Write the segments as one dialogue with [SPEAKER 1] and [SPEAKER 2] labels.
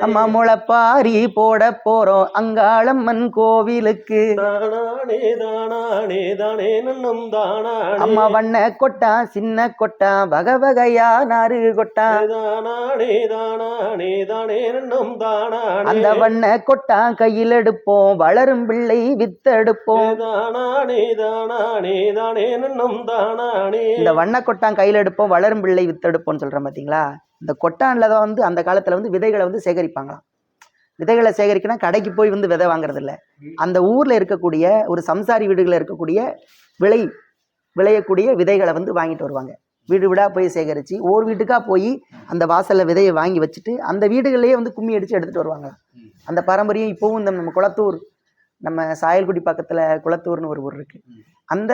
[SPEAKER 1] நம்ம முளைப்பாரி போட போறோம் அங்காளம்மன் கோவிலுக்கு. அம்மா வண்ண கொட்டா சின்ன கொட்டா வகை வகையா நாறு கொட்டா. அந்த வண்ண கொட்டா கையில் எடுப்போம் வளரும் பிள்ளை வித்தெடுப்போம். இந்த வண்ண கொட்டான் கையில் எடுப்போம் வளரும் பிள்ளை வித்தெடுப்போம்னு சொல்றேன் பாத்தீங்களா? இந்த கொட்டானில் தான் வந்து அந்த காலத்தில் வந்து விதைகளை வந்து சேகரிப்பாங்களாம். விதைகளை சேகரிக்கணும் கடைக்கு போய் வந்து விதை வாங்குறது இல்லை அந்த ஊரில் இருக்கக்கூடிய ஒரு சம்சாரி வீடுகளில் இருக்கக்கூடிய விளை விளையக்கூடிய விதைகளை வந்து வாங்கிட்டு வருவாங்க. வீடு வீடாக போய் சேகரித்து ஒவ்வொரு வீட்டுக்காக போய் அந்த வாசலில் விதையை வாங்கி வச்சுட்டு அந்த வீடுகளிலேயே வந்து கும்மி அடித்து எடுத்துகிட்டு வருவாங்க அந்த பாரம்பரியம் இப்போவும் இந்த நம்ம குளத்தூர் நம்ம சாயல்குடி பக்கத்தில் குளத்தூர்னு ஒரு ஊர் இருக்குது அந்த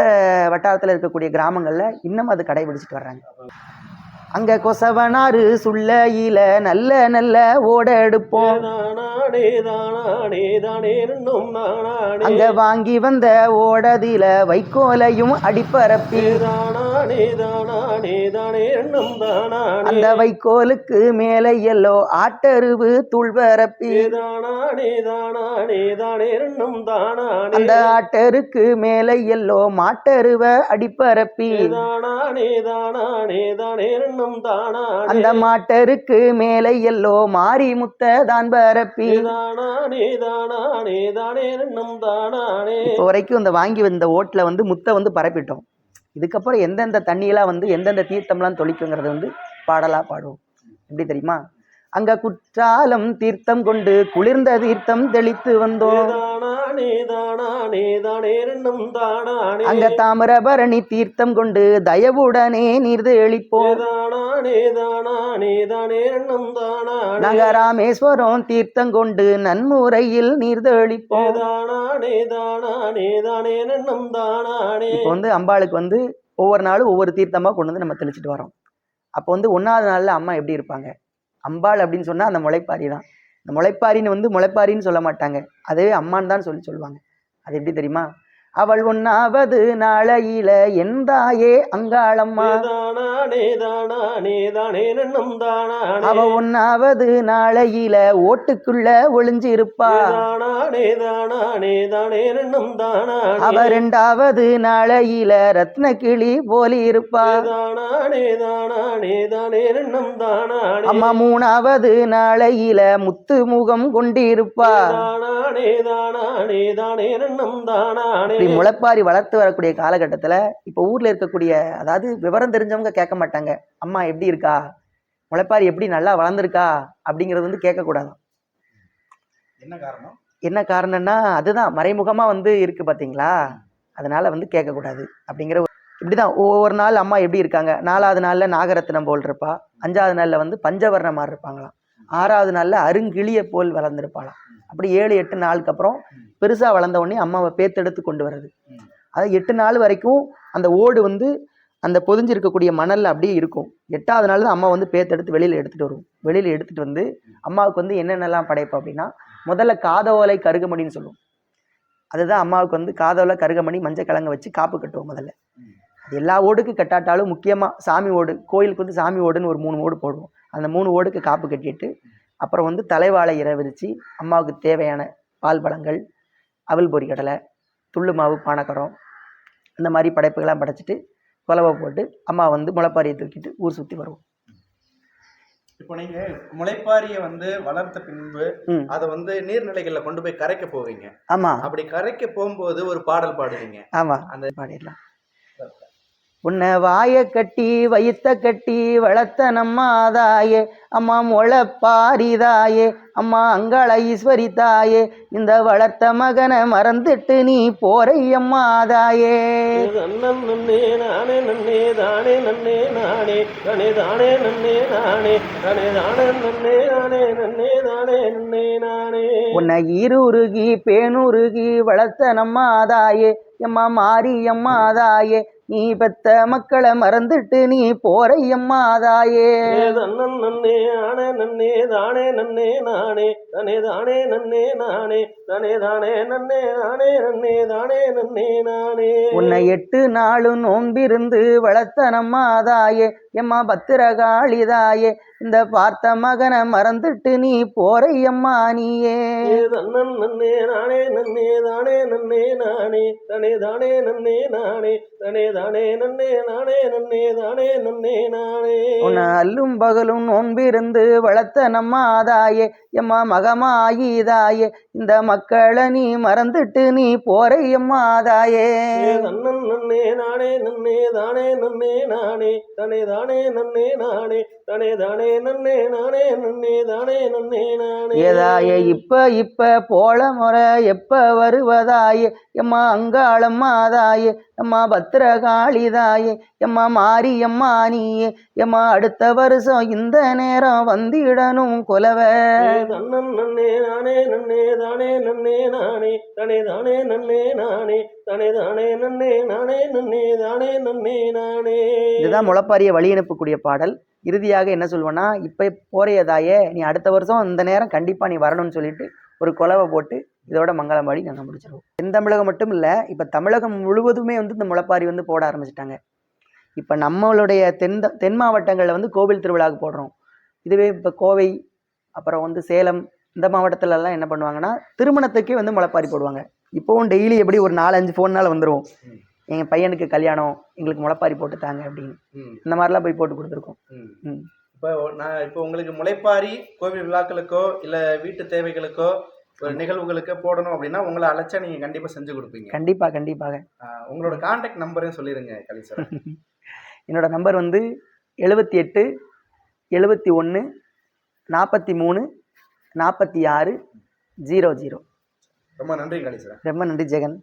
[SPEAKER 1] வட்டாரத்தில் இருக்கக்கூடிய கிராமங்களில் இன்னும் அது கடைபிடிச்சிட்டு வர்றாங்க. அங்க கொசவனாறு சுள்ளையில நல்ல நல்ல ஓட எடுப்போம்
[SPEAKER 2] தானே
[SPEAKER 1] அங்க வாங்கி வந்த ஓடதில வைக்கோலையும் அடிப்பரப்பி.
[SPEAKER 2] தானே
[SPEAKER 1] அந்த வைக்கோலுக்கு மேலே எல்லோ ஆட்டருவு
[SPEAKER 2] தானே நன்னும் தானானே.
[SPEAKER 1] அந்த ஆட்டருக்கு மேலே எல்லோ மாட்டருவ அடிப்பரப்பி.
[SPEAKER 2] தானானே தானானே. தானே
[SPEAKER 1] அந்த மாட்டருக்கு மேலே எல்லோ மாரி முத்த தான் பரப்பி.
[SPEAKER 2] தானானே தானானே தானே நன்னும் தானானே.
[SPEAKER 1] இப்போ வரைக்கும் இந்த வாங்கி வந்த ஓட்டில் வந்து முத்தை வந்து பரப்பிட்டோம். இதுக்கப்புறம் எந்தெந்த தண்ணியெல்லாம் வந்து எந்தெந்த தீர்த்தம்லாம் தொளிக்குங்கிறத வந்து பாடலாக பாடுவோம். எப்படி தெரியுமா? அங்க குற்றாலம் தீர்த்தம் கொண்டு குளிர்ந்த தீர்த்தம் தெளித்து வந்தோம். அங்க தாமிரபரணி தீர்த்தம் கொண்டு தயவுடனே நீர் தெளிப்போம்
[SPEAKER 2] தானானே தானானே தானே நன்னும் தானானே.
[SPEAKER 1] நாங்க ராமேஸ்வரம் தீர்த்தம் கொண்டு நன்முறையில் நீர் தெளிப்போம்
[SPEAKER 2] தானானே தானானே தானே நன்னும் தானானே.
[SPEAKER 1] இப்போ வந்து அம்பாளுக்கு வந்து ஒவ்வொரு நாளும் ஒவ்வொரு தீர்த்தமா கொண்டு வந்து நம்ம தெளிச்சிட்டு வரோம். அப்போ வந்து ஒன்றாவது நாள்ல அம்மா எப்படி இருப்பாங்க? அம்பாள் அப்படின்னு சொன்னா அந்த முளைப்பாரி தான். இந்த முளைப்பாரின்னு வந்து முளைப்பாரின்னு சொல்ல மாட்டாங்க. அதே அம்மான்னு தான் சொல்லி சொல்லுவாங்க. அது எப்படி தெரியுமா? அவள் ஒன்னாவது நாளையில எந்தாயே அங்காளம்மா. அவ ஒன்னாவது நாளையில ஓட்டுக்குள்ள ஒளிஞ்சு இருப்பா அவ ரெண்டாவது நாளையில ரத்ன கிளி போலி இருப்பா. அம்மா மூணாவது நாளையில முத்து முகம் கொண்டிருப்பா இப்படி முளைப்பாரி வளர்த்து வரக்கூடிய காலகட்டத்துல இப்ப ஊர்ல இருக்கக்கூடிய அதாவது விவரம் தெரிஞ்சவங்க கேட்க மாட்டாங்க. அம்மா எப்படி இருக்கா? முளைப்பாரி எப்படி நல்லா வளர்ந்துருக்கா? அப்படிங்கிறது வந்து கேட்கக்கூடாது
[SPEAKER 3] என்ன காரணம்?
[SPEAKER 1] என்ன காரணம்னா அதுதான் மறைமுகமா வந்து இருக்கு பாத்தீங்களா? அதனால வந்து கேட்கக்கூடாது அப்படிங்கிற இப்படிதான் ஒவ்வொரு நாள் அம்மா எப்படி இருக்காங்க? நாலாவது நாள்ல நாகரத்னம் போல் இருப்பா. அஞ்சாவது நாள்ல வந்து பஞ்சவர்ண மாதிரி இருப்பாங்களாம். ஆறாவது நாளில் அருங்கிளிய போல் வளர்ந்துருப்பாளாம். அப்படி ஏழு எட்டு நாளுக்கு அப்புறம் பெருசாக வளர்ந்த உடனே அம்மாவை பேத்தெடுத்து கொண்டு வர்றது.
[SPEAKER 3] அதாவது
[SPEAKER 1] அது எட்டு நாள் வரைக்கும் அந்த ஓடு வந்து அந்த பொதிஞ்சிருக்கக்கூடிய மணலில் அப்படியே இருக்கும். எட்டாவது நாள் தான் அம்மா வந்து பேத்தெடுத்து வெளியில் எடுத்துகிட்டு வரும் வெளியில் எடுத்துகிட்டு வந்து அம்மாவுக்கு வந்து என்னென்னலாம் படைப்போம் அப்படின்னா முதல்ல காதோலை கருகமணின்னு சொல்லுவோம். அதுதான் அம்மாவுக்கு வந்து காதோலை கருகமணி மஞ்சள் கிழங்க வச்சு காப்பு கட்டுவோம் முதல்ல. அது எல்லா ஓடுக்கு கட்டாட்டாலும் முக்கியமாக சாமி ஓடு கோயிலுக்கு வந்து சாமி ஓடுன்னு ஒரு மூணு ஓடு போடுவோம். அந்த மூணு ஓடுக்கு காப்பு கட்டிட்டு அப்புறம் வந்து தலைவாழை இரை விரித்து அம்மாவுக்கு தேவையான பால் பழங்கள் அவல் பொரி கடலை துள்ளு மாவு பானக்கரம் இந்த மாதிரி படைப்புகள்லாம் படைச்சிட்டு குலவை போட்டு அம்மா வந்து முளைப்பாரியை தூக்கிட்டு ஊர் சுற்றி வருவோம்.
[SPEAKER 3] இப்போ நீங்க முளைப்பாரிய வந்து வளர்த்த பின்பு அதை வந்து நீர்நிலைகள்ல கொண்டு போய் கரைக்க போவீங்க.
[SPEAKER 1] ஆமாம்
[SPEAKER 3] அப்படி கரைக்க போகும்போது ஒரு பாடல் பாடுவீங்க.
[SPEAKER 1] ஆமாம்
[SPEAKER 3] அந்த
[SPEAKER 1] பாடிடலாம். உன்னை வாய கட்டி வயித்த கட்டி வளர்த்த நம்மாதாயே அம்மா முளைப்பாரிதாயே அம்மா அங்காள ஈஸ்வரி தாயே இந்த வளர்த்த மகனை மறந்துட்டு நீ போறை அம்மாதாயே
[SPEAKER 2] நன்னன் நன்னே நானே நன்னே தானே நன்னே நானே தானே தானே நன்னே நானே தானே தானே நன்னே நானே நன்னே தானே நன்னே நானே.
[SPEAKER 1] உன்னை ஈருருகி பேனுருகி வளர்த்த நம்மாதாயே எம்மா மாரி அம்மாதாயே நீ பெத்த மக்களை மறந்துட்டு நீ போறை அம்மாதாயே
[SPEAKER 2] தன்னன் நன்னே ஆனே நன்னே தானே நன்னே நானே தானே தானே நன்னே நானே தானே தானே நன்னே நானே நன்னே தானே நன்னே நானே.
[SPEAKER 1] உன்னை எட்டு நாளும் நோம்பிருந்து வளர்த்த நம்மாதாயே எம்மா பத்திரகாளிதாயே. இந்த பார்த்த மகனை மறந்துட்டு நீ போறையம்மா நீயே.
[SPEAKER 2] நன்னே நானே நன்னே தானே நன்னே நானே தனே தானே நன்னே நானே தனே தானே நன்னே நானே நன்னே தானே நன்னே நானே.
[SPEAKER 1] உன்னை அல்லும் பகலும் நோன்பிருந்து வளர்த்த நம்மாதாயே எம்மா மகமாயிதாயே இந்த மக்களை நீ மறந்துட்டு நீ போறையம்மா தாயே
[SPEAKER 2] தன்னன் நன்னே நானே நன்னே தானே நன்னே நானே தனே தானே நன்னே நானே தனே தானே நன்னே நானே நன்னே தானே நன்னே நானே.
[SPEAKER 1] ஏதாயே இப்ப இப்ப போல முறை எப்ப வருவதாயே எம்மா அங்காளம்மா தாயே எம்மா பத்திரகாளிதாயே எம்மா மாரியம்மா நீயே எம்மா அடுத்த வருஷம் இந்த நேரம் வந்திடணும் குலவ.
[SPEAKER 2] நன்னே நானே நன்னே தானே நன்னே நானே தனே தானே நன்னே நானே தனே தானே நன்னே நானே நன்னே தானே நன்னே நானே.
[SPEAKER 1] இதுதான் முளைப்பாரிய வழி அனுப்பக்கூடிய பாடல். இறுதியாக என்ன சொல்லுவேன்னா இப்போ போறியதாயே நீ அடுத்த வருஷம் இந்த நேரம் கண்டிப்பாக நீ வரணும்னு சொல்லிட்டு ஒரு குலவை போட்டு இதோட மங்களம் பாடி நாங்கள் முடிச்சிருவோம். தென் தமிழகம் மட்டும் இல்லை இப்போ தமிழகம் முழுவதுமே வந்து இந்த முளைப்பாரி வந்து போட ஆரம்பிச்சிட்டாங்க. இப்போ நம்மளுடைய தென் தென் மாவட்டங்களில் வந்து கோவில் திருவிழாவுக்கு போடுறோம். இதுவே இப்போ கோவை அப்புறம் வந்து சேலம் இந்த மாவட்டத்துலலாம் என்ன பண்ணுவாங்கன்னா திருமணத்துக்கே வந்து முளைப்பாரி போடுவாங்க. இப்போவும் டெய்லி எப்படி ஒரு நாலஞ்சு ஃபோன்னால் வந்துருவோம்.
[SPEAKER 3] ம்.
[SPEAKER 1] எங்கள் பையனுக்கு கல்யாணம் எங்களுக்கு முளைப்பாரி போட்டு தாங்க அப்படின்னு. இந்த மாதிரிலாம் போய் போட்டு கொடுத்துருக்கோம்.
[SPEAKER 3] இப்போ நான் இப்போ உங்களுக்கு முளைப்பாரி கோவில் விழாக்களுக்கோ இல்லை வீட்டு தேவைகளுக்கோ ஒரு நிகழ்வுகளுக்கு போடணும் அப்படின்னா உங்களை அழைச்சா நீங்கள் கண்டிப்பாக செஞ்சு கொடுப்பீங்க.
[SPEAKER 1] கண்டிப்பாக. கண்டிப்பாக
[SPEAKER 3] உங்களோட கான்டாக்ட் நம்பரையும் சொல்லிடுங்க கலீஸ்வரன்
[SPEAKER 1] என்னோட நம்பர் வந்து எழுபத்தி எட்டு எழுபத்தி ஒன்று நாற்பத்தி மூணு நாற்பத்தி ஆறு ஜீரோ ஜீரோ.
[SPEAKER 3] ரொம்ப நன்றி கலீஸ்வரன்
[SPEAKER 1] ரொம்ப நன்றி ஜெகன்.